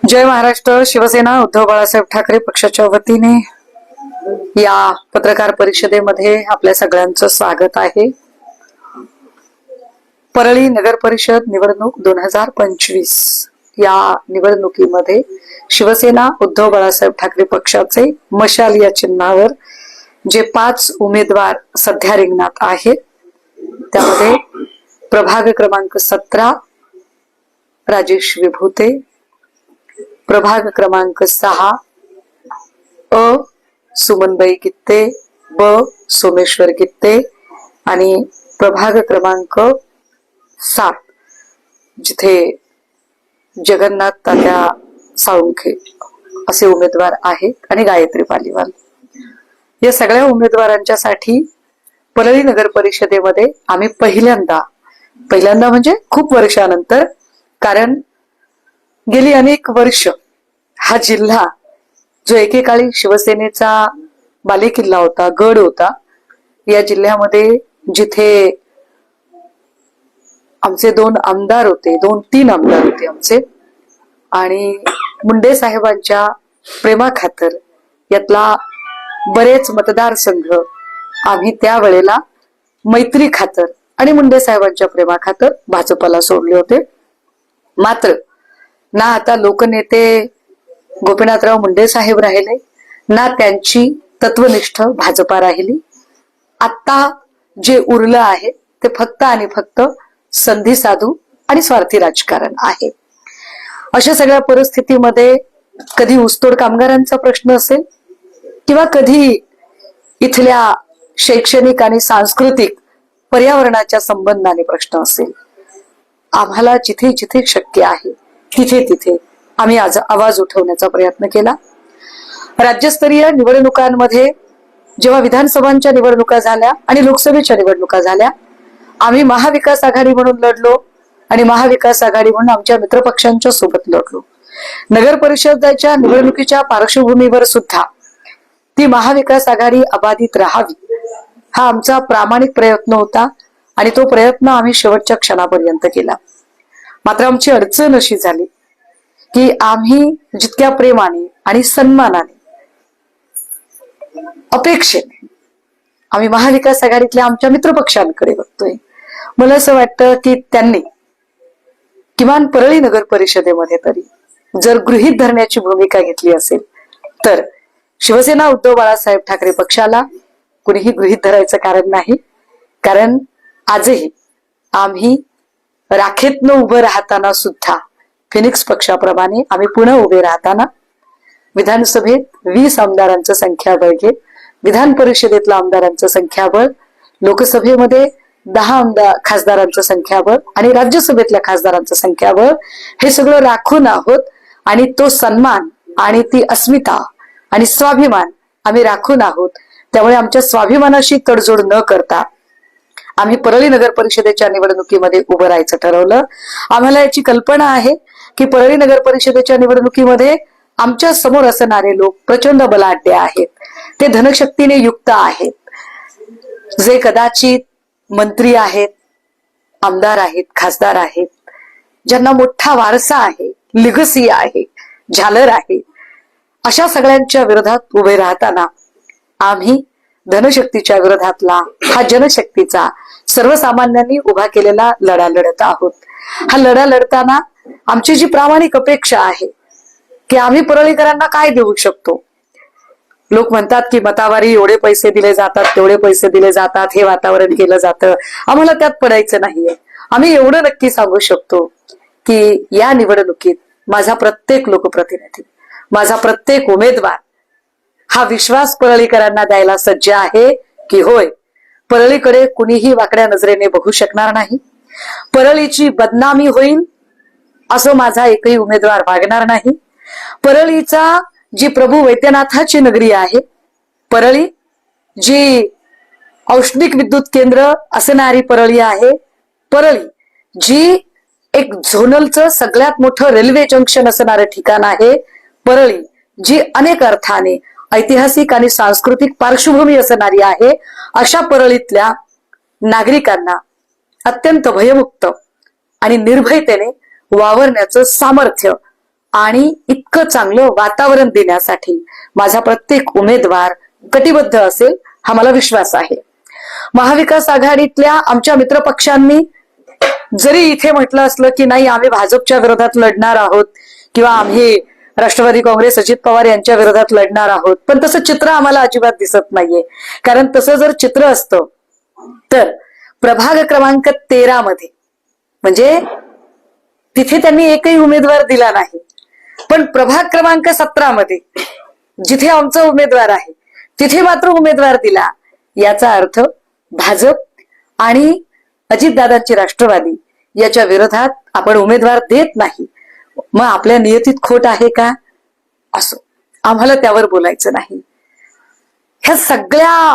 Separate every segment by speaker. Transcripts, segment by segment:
Speaker 1: जय महाराष्ट्र शिवसेना उद्धव बाळासाहेब ठाकरे पक्षाच्या वतीने या पत्रकार परिषदेमध्ये आपल्या सगळ्यांचं स्वागत आहे. परळी नगर परिषद निवडणूक दोन हजार पंचवीस या निवडणुकीमध्ये शिवसेना उद्धव बाळासाहेब ठाकरे पक्षाचे मशाल या चिन्हावर जे पाच उमेदवार सध्या रिंगणात आहेत त्यामध्ये प्रभाग क्रमांक सतरा राजेश विभूते प्रभाग क्रमांक सहा. अ. सुमनबाई कित्ते. ब. सोमेश्वर कित्ते. आणि प्रभाग क्रमांक सात. जिथे जगन्नाथ तात्या साळुंखे असे उमेदवार आहेत आणि गायत्री पालिवाल. या सगळ्या उमेदवारांच्यासाठी परळी नगर परिषदेमध्ये आम्ही पहिल्यांदा पहिल्यांदा म्हणजे खूप वर्षानंतर कारण गेली अनेक वर्ष हा जिल्हा जो एकेकाळी शिवसेनेचा बालेकिल्ला होता गड होता या जिल्ह्यामध्ये जिथे आमचे दोन आमदार होते दोन तीन आमदार होते आमचे आणि मुंडे साहेबांच्या प्रेमाखातर यातला बरेच मतदारसंघ आम्ही त्यावेळेला मैत्री खातर आणि मुंडे साहेबांच्या प्रेमाखातर भाजपला सोडले होते. मात्र ना आता लोकनेते गोपीनाथराव मुंडे साहेब राहिले ना त्यांची तत्वनिष्ठ भाजपा राहिली. आता जे उरलं आहे ते फक्त आणि फक्त संधी साधू आणि स्वार्थी राजकारण आहे. अशा सगळ्या परिस्थितीमध्ये कधी ऊसतोड कामगारांचा प्रश्न असेल किंवा कधी इथल्या शैक्षणिक आणि सांस्कृतिक पर्यावरणाच्या संबंधाने प्रश्न असेल आम्हाला जिथे जिथे शक्य आहे तिथे तिथे आम्ही आज आवाज उठवण्याचा प्रयत्न केला. राज्यस्तरीय निवडणुकांमध्ये जेव्हा विधानसभांच्या निवडणुका झाल्या आणि लोकसभेच्या निवडणुका झाल्या आम्ही महाविकास आघाडी म्हणून लढलो आणि महाविकास आघाडी म्हणून आमच्या मित्रपक्षांच्या सोबत लढलो. नगर परिषदेच्या निवडणुकीच्या पार्श्वभूमीवर सुद्धा ती महाविकास आघाडी अबाधित राहावी हा आमचा प्रामाणिक प्रयत्न होता आणि तो प्रयत्न आम्ही शेवटच्या क्षणापर्यंत केला. मात्र आमची अडचण अशी झाली की आम्ही जितक्या प्रेमाने आणि सन्मानाने अपेक्षेने आम्ही महाविकास आघाडीतल्या आमच्या मित्रपक्षांकडे बघतोय. मला असं वाटतं की त्यांनी किमान परळी नगर परिषदेमध्ये तरी जर गृहीत धरण्याची भूमिका घेतली असेल तर शिवसेना उद्धव बाळासाहेब ठाकरे पक्षाला कुणीही गृहीत धरायचं कारण नाही. कारण आजही आम्ही राखेतनं उभं राहताना सुद्धा फिनिक्स पक्षाप्रमाणे आम्ही पुन्हा उभे राहताना विधानसभेत वीस आमदारांचं संख्याबळ घेत विधान परिषदेतलं आमदारांचं संख्याबळ लोकसभेमध्ये दहा आमदार खासदारांचं संख्याबळ आणि राज्यसभेतल्या खासदारांचं संख्याबळ हे सगळं राखून आहोत आणि तो सन्मान आणि ती अस्मिता आणि स्वाभिमान आम्ही राखून आहोत. त्यामुळे आमच्या स्वाभिमानाशी तडजोड न करता आम्ही परळी नगर परिषदेच्या निवडणुकीमध्ये उभं राहायचं ठरवलं. आम्हाला याची कल्पना आहे की परळी नगर परिषदेच्या निवडणुकीमध्ये आमच्यासमोर असणारे लोक प्रचंड बलाढ्य आहेत. ते धनशक्तीने युक्त आहेत. जे कदाचित मंत्री आहेत आमदार आहेत खासदार आहेत ज्यांना मोठा वारसा आहे लिगसी आहे झालर आहे अशा सगळ्यांच्या विरोधात उभे राहताना आम्ही धनशक्तीच्या विरोधातला हा जनशक्तीचा सर्वसामान्यांनी उभा केलेला लढा लढत आहोत. हा लढा लढताना आमची जी प्रामाणिक अपेक्षा आहे की आम्ही परळीकरांना काय देऊ शकतो? लोक म्हणतात की मतावारी एवढे पैसे दिले जातात तेवढे पैसे दिले जातात हे वातावरण केलं जातं. आम्हाला त्यात पडायचं नाहीये. आम्ही एवढं नक्की सांगू शकतो की या निवडणुकीत माझा प्रत्येक लोकप्रतिनिधी माझा प्रत्येक उमेदवार हा विश्वास परळीकरांना द्यायला सज्ज आहे की होय परळीकडे कुणीही वाकड्या नजरेने बघू शकणार नाही. परळीची बदनामी होईल असं माझा एकही उमेदवार वागणार नाही. परळीचा जी प्रभू वैद्यनाथाची नगरी आहे परळी जी औष्णिक विद्युत केंद्र असणारी परळी आहे परळी जी एक झोनलचं सगळ्यात मोठं रेल्वे जंक्शन असणारं ठिकाण आहे परळी जी अनेक अर्थाने ऐतिहासिक आणि सांस्कृतिक पार्श्वभूमी असणारी आहे अशा परळीतल्या नागरिकांना अत्यंत भयमुक्त आणि निर्भयतेने वावरण्याचं सामर्थ्य आणि इतकं चांगलं वातावरण देण्यासाठी माझा प्रत्येक उमेदवार कटिबद्ध असेल हा मला विश्वास आहे. महाविकास आघाडीतल्या आमच्या मित्रपक्षांनी जरी इथे म्हटलं असलं की नाही आम्ही भाजपच्या विरोधात लढणार आहोत किंवा आम्ही राष्ट्रवादी काँग्रेस अजित पवार यांच्या विरोधात लढणार आहोत. पण तसं चित्र आम्हाला अजिबात दिसत नाहीये. कारण तसं जर चित्र असतं तर प्रभाग क्रमांक तेरा मध्ये म्हणजे तिथे त्यांनी एकही उमेदवार दिला नाही. पण प्रभाग क्रमांक सतरा मध्ये जिथे आमचा उमेदवार आहे तिथे मात्र उमेदवार दिला. याचा अर्थ भाजप आणि अजितदादांची राष्ट्रवादी याच्या विरोधात आपण उमेदवार देत नाही. मग आपल्या नियतीत खोट आहे का? असो. आम्हाला त्यावर बोलायचं नाही. ह्या सगळ्या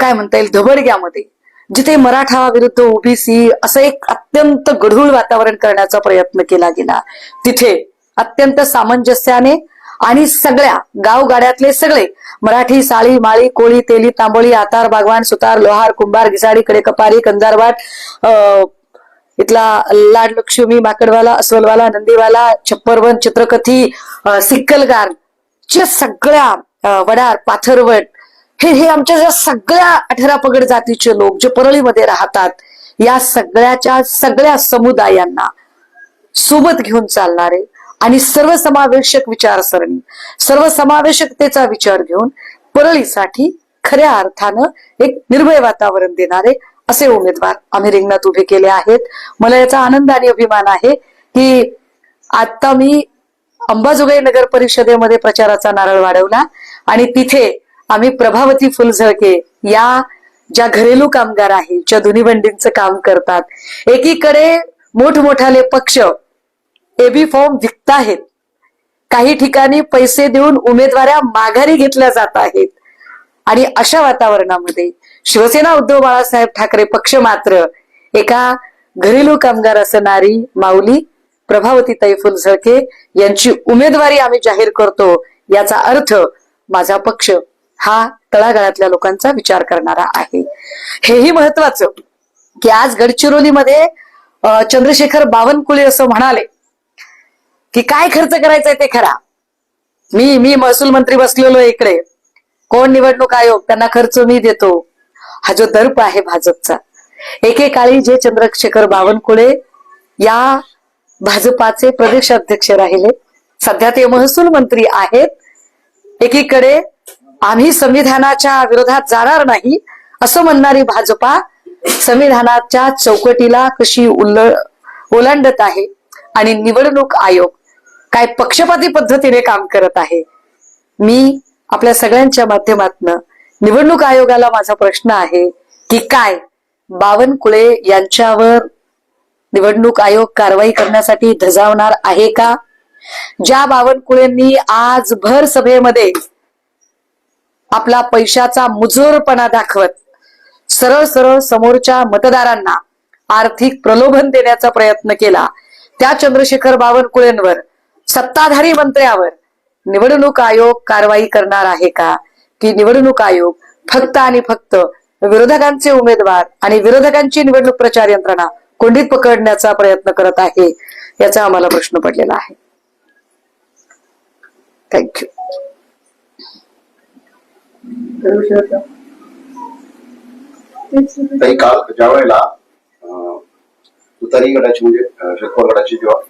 Speaker 1: काय म्हणता येईल धबडग्यामध्ये जिथे मराठा विरुद्ध ओबीसी असं एक अत्यंत गढूळ वातावरण करण्याचा प्रयत्न केला गेला तिथे अत्यंत सामंजस्याने आणि सगळ्या गावगाड्यातले सगळे मराठी साळी माळी कोळी तेली तांबोळी आतार बागवान सुतार लोहार कुंभार घिसाडी कडेकपारी कंदारवाट इथला इथला लाडलक्ष्मी माकडवाला अस्वलवाला नंदीवाला छप्परवन चित्रकथी सिक्कलगार च्या सगळ्या वडार पाथरवट हे हे आमच्या ज्या सगळ्या अठरा पगड जातीचे लोक जे परळीमध्ये राहतात या सगळ्याच्या सगळ्या समुदायांना सोबत घेऊन चालणारे आणि सर्वसमावेशक विचारसरणी सर्वसमावेशकतेचा विचार घेऊन परळीसाठी खऱ्या अर्थानं एक निर्भय वातावरण देणारे असे उमेदवार आम्ही रिंगणात उभे केले आहेत. मला याचा आनंद आणि अभिमान आहे की आता मी अंबाजोगाई नगर परिषदेमध्ये प्रचाराचा नारळ वाढवला आणि तिथे आम्ही प्रभावती फुलझळके या ज्या घरेलू कामगार आहेत ज्या धुनीबंडींचं काम करतात एकीकडे मोठमोठाले पक्ष एबी फॉर्म विकताहेत काही ठिकाणी पैसे देऊन उमेदवाऱ्या माघारी घेतल्या जात आहेत. आणि अशा वातावरणामध्ये शिवसेना उद्धव बाळासाहेब ठाकरे पक्ष मात्र एका घरेलू कामगार असणारी माऊली प्रभावती फुलझळके यांची उमेदवारी आम्ही जाहीर करतो याचा अर्थ माझा पक्ष हा तळागाळातल्या लोकांचा विचार करणारा आहे. हेही महत्वाचं की आज गडचिरोलीमध्ये चंद्रशेखर बावनकुळे असं म्हणाले की काय खर्च करायचा ते खरा मी मी महसूल मंत्री बसलेलो इकडे. कोण निवडणूक आयोग? त्यांना खर्च मी देतो. हा जो दर्प आहे भाजपचा. एकेकाळी जे चंद्रशेखर बावनकुळे या भाजपाचे प्रदेशाध्यक्ष राहिले. सध्या ते महसूल मंत्री आहेत. एकीकडे आम्ही संविधानाच्या विरोधात जाणार नाही असं म्हणणारी भाजपा संविधानाच्या चौकटीला कशी उल्ल ओलांडत आहे आणि निवडणूक आयोग काय पक्षपाती पद्धतीने काम करत आहे मी आपल्या सगळ्यांच्या माध्यमातनं निवडणूक आयोगाला माझा प्रश्न आहे की काय? बावनकुळे यांच्यावर निवडणूक आयोग कारवाई करण्यासाठी धजावणार आहे का? ज्या बावनकुळेंनी आज भर सभेमध्ये आपला पैशाचा मुजोरपणा दाखवत सरळ सरळ समोरच्या मतदारांना आर्थिक प्रलोभन देण्याचा प्रयत्न केला त्या चंद्रशेखर बावनकुळेंवर सत्ताधारी मंत्र्यावर निवडणूक आयोग कारवाई करणार आहे का? की निवडणूक आयोग फक्त आणि फक्त विरोधकांचे उमेदवार आणि विरोधकांची निवडणूक प्रचार यंत्रणा कोंडीत पकडण्याचा प्रयत्न करत आहे याचा आम्हाला प्रश्न पडलेला आहे. थँक्यू
Speaker 2: काही काल ज्या वेळेला अं, तुतारी गटाची म्हणजे अं, शरद गटाची जेव्हा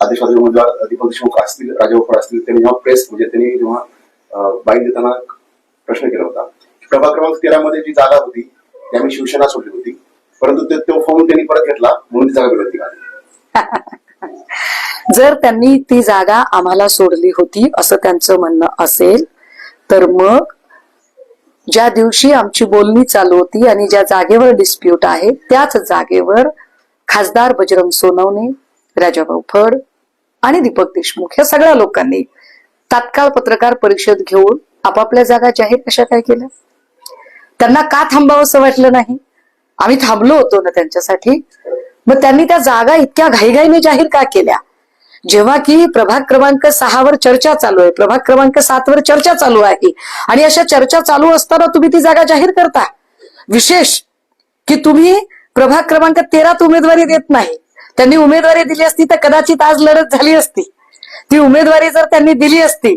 Speaker 2: आदेशवादी उमेदवार दीपक देशमुख असतील राजा असतील त्यांनी जेव्हा प्रेस म्हणजे त्यांनी जेव्हा अं, देताना प्रश्न केला होता. प्रभाग क्रमांक तेरा मध्ये जी जागा होती ती आम्ही शिवसेना सोडली होती. परंतु ते- तो फॉर्म त्यांनी परत घेतला म्हणून ती जागा मिळत
Speaker 1: जर त्यांनी ती जागा आम्हाला सोडली होती असं त्यांचं म्हणणं असेल तर मग ज्या दिवशी आमची बोलणी चालू होती आणि ज्या जागेवर डिस्प्यूट आहे त्याच जागेवर खासदार बजरंग सोनवणे राजाभाऊ फड आणि दीपक देशमुख या सगळ्या लोकांनी तात्काळ पत्रकार परिषद घेऊन आपापल्या जागा जाहीर कशा काय केल्या? त्यांना का थांबावं असं वाटलं नाही? आम्ही थांबलो होतो ना त्यांच्यासाठी. मग त्यांनी त्या जागा इतक्या घाईघाईने जाहीर का केल्या? जेव्हा की प्रभाग क्रमांक सहावर चर्चा चालू आहे. प्रभाग क्रमांक सातवर चर्चा चालू आहे. आणि अशा चर्चा चालू असताना तुम्ही ती जागा जाहीर करता. विशेष की तुम्ही प्रभाग क्रमांक तेरात उमेदवारी देत नाही. त्यांनी उमेदवारी दिली असती तर कदाचित आज लढत झाली असती. ती उमेदवारी जर त्यांनी दिली असती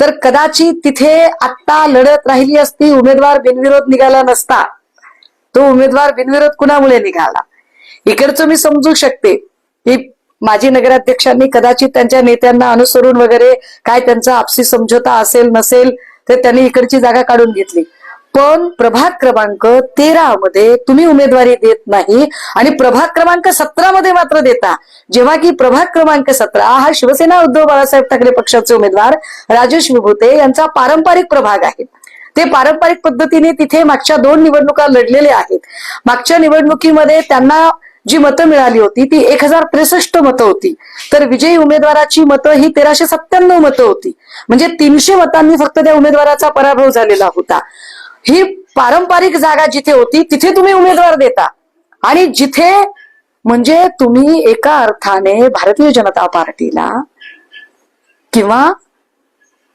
Speaker 1: तर कदाचित तिथे आत्ता लढत राहिली असती उमेदवार बिनविरोध निघाला नसता. तो उमेदवार बिनविरोध कुणामुळे निघाला? इकडचं मी समजू शकते की माजी नगराध्यक्षांनी कदाचित त्यांच्या नेत्यांना अनुसरून वगैरे काय त्यांचा आपसी समझोता असेल नसेल तर त्यांनी इकडची जागा काढून घेतली. पण प्रभाग क्रमांक तेरा मध्ये तुम्ही उमेदवारी देत नाही आणि प्रभाग क्रमांक सतरा मध्ये मात्र देता. जेव्हा की प्रभाग क्रमांक सतरा हा शिवसेना उद्धव बाळासाहेब ठाकरे पक्षाचे उमेदवार राजेश विभूते यांचा पारंपरिक प्रभाग आहे. ते पारंपरिक पद्धतीने तिथे मागच्या दोन निवडणुका लढलेले आहेत. मागच्या निवडणुकीमध्ये त्यांना जी मतं मिळाली होती ती एक हजार त्रेसष्ट मतं होती. तर विजयी उमेदवाराची मतं ही तेराशे सत्त्याण्णव मतं होती. म्हणजे तीनशे मतांनी फक्त त्या उमेदवाराचा पराभव झालेला होता. ही पारंपरिक जागा जिथे होती तिथे तुम्ही उमेदवार देता. आणि जिथे म्हणजे तुम्ही एका अर्थाने भारतीय जनता पार्टीला किंवा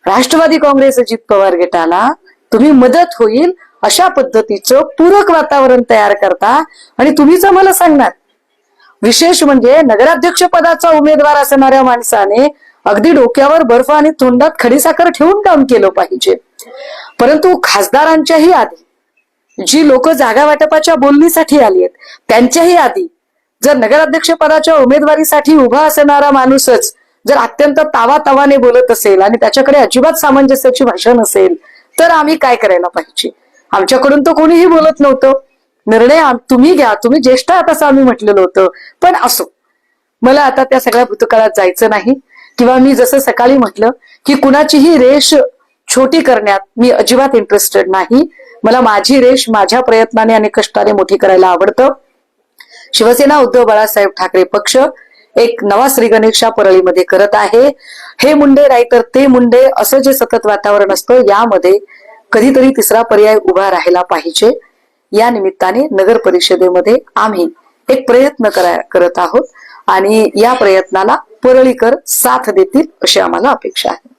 Speaker 1: राष्ट्रवादी काँग्रेस अजित पवार गटाला तुम्ही मदत होईल अशा पद्धतीचं पूरक वातावरण तयार करता. आणि तुम्हीच मला सांगणार. विशेष म्हणजे नगराध्यक्ष पदाचा उमेदवार असणाऱ्या माणसाने अगदी डोक्यावर बर्फ आणि तोंडात खडीसाखर ठेवून काम केलं पाहिजे. परंतु खासदारांच्याही आधी जी लोक जागा वाटपाच्या बोलणीसाठी आली आहेत त्यांच्याही आधी जर नगराध्यक्ष पदाच्या उमेदवारीसाठी उभा असणारा माणूसच जर अत्यंत तावा तावाने बोलत असेल आणि त्याच्याकडे अजिबात सामंजस्याची भाषा नसेल तर आम्ही काय करायला पाहिजे? आमच्याकडून तर कोणीही बोलत नव्हतं. निर्णय तुम्ही घ्या तुम्ही ज्येष्ठ आहात असं आम्ही म्हटलेलं होतं पण असो. मला आता त्या सगळ्या भूतकाळात जायचं नाही किंवा मी जसं सकाळी म्हटलं की कुणाचीही रेष छोटी करण्यात मी अजिबात इंटरेस्टेड नाही. मला माझी रेष माझ्या प्रयत्नाने आणि कष्टाने मोठी करायला आवडतं. शिवसेना उद्धव बाळासाहेब ठाकरे पक्ष एक नवा श्रीगणेशा परळीमध्ये करत आहे. हे मुंडे रायतर ते मुंडे असं जे सतत वातावरण असतं यामध्ये कधीतरी तिसरा पर्याय उभा राहायला पाहिजे. या निमित्ताने नगर परिषदेमध्ये आम्ही एक प्रयत्न करा करत आहोत आणि या प्रयत्नाला परळीकर साथ देतील अशी आम्हाला अपेक्षा आहे.